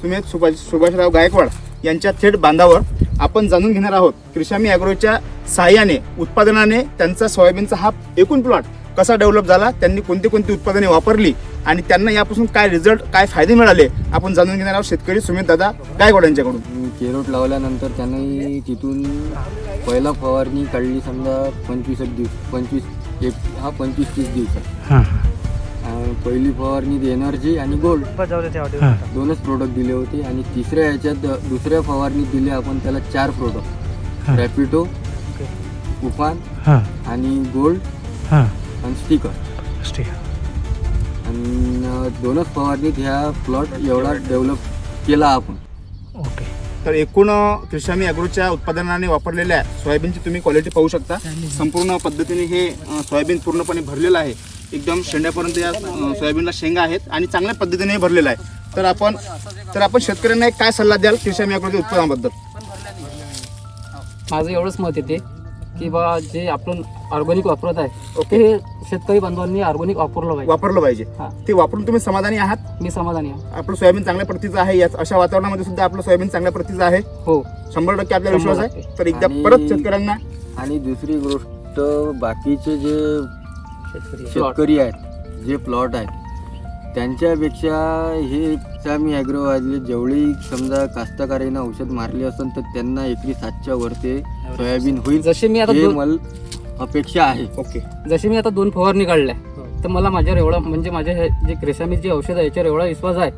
सुमेध सुभाष सुभाषराव गायकवाड यांच्या थेट बांधावर आपण जाणून घेणार आहोत कृषामी ॲग्रोच्या सहाय्याने उत्पादनाने त्यांचा सोयाबीनचा हा एकूण प्लॉट कसा डेव्हलप झाला त्यांनी कोणती कोणती उत्पादने वापरली आणि त्यांना यापासून काय रिझल्ट काय फायदे मिळाले आपण जाणून घेणार आहोत शेतकरी सुमित दादा गायकवाड यांच्याकडून. केरोट लावल्यानंतर त्यांनी तिथून पहिला फवारणी काढली समजा पंचवीस एक दिवस पंचवीस एक हा पंचवीस तीस दिवसात. हां. पहिली फवारणी एनर्जी आणि गोल्ड हां. दोनच प्रोडक्ट दिले होते आणि तिसऱ्या ह्याच्यात दुसऱ्या फवारणी दिले आपण त्याला चार प्रोडक्ट. रॅपिडो उफान हां. आणि गोल्ड हां. आणि स्टिकर ठीक आहे आणि अं, दोनच फवारणीत ह्या प्लॉट एवढा डेव्हलप केला आपण. तर एकूण अ, कृषामी उत्पादनाने वापरलेल्या सोयाबीनची तुम्ही क्वालिटी पाहू शकता. संपूर्ण पद्धतीने हे सोयाबीन पूर्णपणे भरलेलं आहे. एकदम शेंड्यापर्यंत या सोयाबीनला शेंगा आहेत आणि चांगल्या पद्धतीने हे भरलेलं आहे. तर आपण तर आपण शेतकऱ्यांना एक काय सल्ला द्याल कृषामी अग्रोच्या उत्पादनाबद्दल माझं एवढंच मत येते. की बा जे आपण ऑर्गॅनिक वापरत आहे ते शेतकरी बांधवांनी ऑर्गॅनिक वापरलं पाहिजे. वापरलं पाहिजे. हा. ते वापरून तुम्ही समाधानी आहात? मी समाधानी आहे. आपलं सोयाबीन चांगल्या प्रतीचं आहे याच अशा वातावरणामध्ये सुद्धा आपलं सोयाबीन चांगल्या प्रतीचं आहे? हो. शंभर टक्के आपल्याला विश्वास आहे. टक्के. तर एकदा आणि- परत शेतकऱ्यांना आणि दुसरी गोष्ट बाकीचे जे शेतकरी शेतकरी आहेत जे प्लॉट आहेत त्यांच्यापेक्षा हे मी ॲग्रोवाले जेवढी समजा कास्तकारांना औषध मारले असेल तर त्यांना एकरी सातच्या वरते सोयाबीन होईल जसे मी आता हे दोन मला अपेक्षा आहे. ओके. जसे मी आता दोन फवारणी काढल्या तर मला माझ्यावर एवढा म्हणजे माझ्या हे जे क्रेसामी जे औषध आहे याच्यावर एवढा विश्वास आहे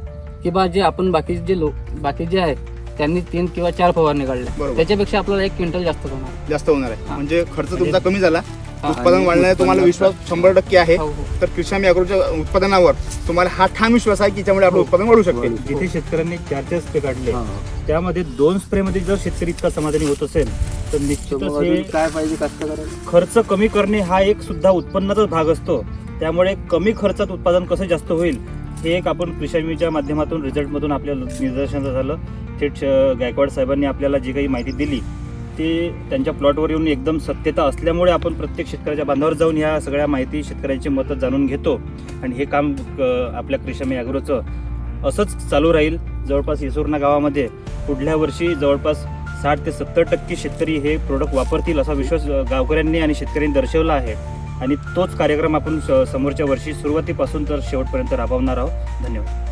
की बा जे आपण बाकीचे जे लोक बाकी जे आहेत त्यांनी तीन किंवा चार फवारणी काढल्या बरोबर. त्याच्यापेक्षा आपल्याला एक क्विंटल जास्त होणार जास्त होणार आहे हा. म्हणजे खर्च तुमचा कमी झाला हा. उत्पादन आणि तुम्हाला विश्वास शंभर टक्के आहे हो, हो. तर कृषामी अॅग्रोच्या उत्पादनावर तुम्हाला हा ठाम विश्वास आहे की त्यामुळे आपलं उत्पादन वाढू शकते. जिथे शेतकऱ्यांनी चार चार स्प्रे काढले हा. त्यामध्ये दोन स्प्रे मध्ये जर शेतकरी इतका समाधानी होत असेल तर तर निश्चितच हे अजून काय पाहिजे खर्च कमी करणे हा एक सुद्धा उत्पन्नाचाच भाग असतो त्यामुळे कमी खर्चात उत्पादन कसं जास्त होईल हे एक आपण कृषीच्या माध्यमातून रिझल्टमधून आपल्या निदर्शनाचं झालं थेट श- गायकवाड साहेबांनी आपल्याला जी काही माहिती दिली ते त्यांच्या प्लॉटवर येऊन एकदम सत्यता असल्यामुळे आपण प्रत्येक शेतकऱ्याच्या बांधावर जाऊन ह्या सगळ्या माहिती शेतकऱ्यांची मतं जाणून घेतो आणि हे काम आपल्या कृषमी ॲग्रोचं असंच चालू राहील. जवळपास येसुर्णा गावामध्ये पुढल्या वर्षी जवळपास साठ ते सत्तर टक्के शेतकरी हे प्रोडक्ट वापरतील असा विश्वास गावकऱ्यांनी आणि शेतकऱ्यांनी दर्शवला आहे. आणि तोच कार्यक्रम आपण स- समोरच्या वर्षी सुरुवातीपासून तर शेवटपर्यंत राबवणार आहोत. धन्यवाद.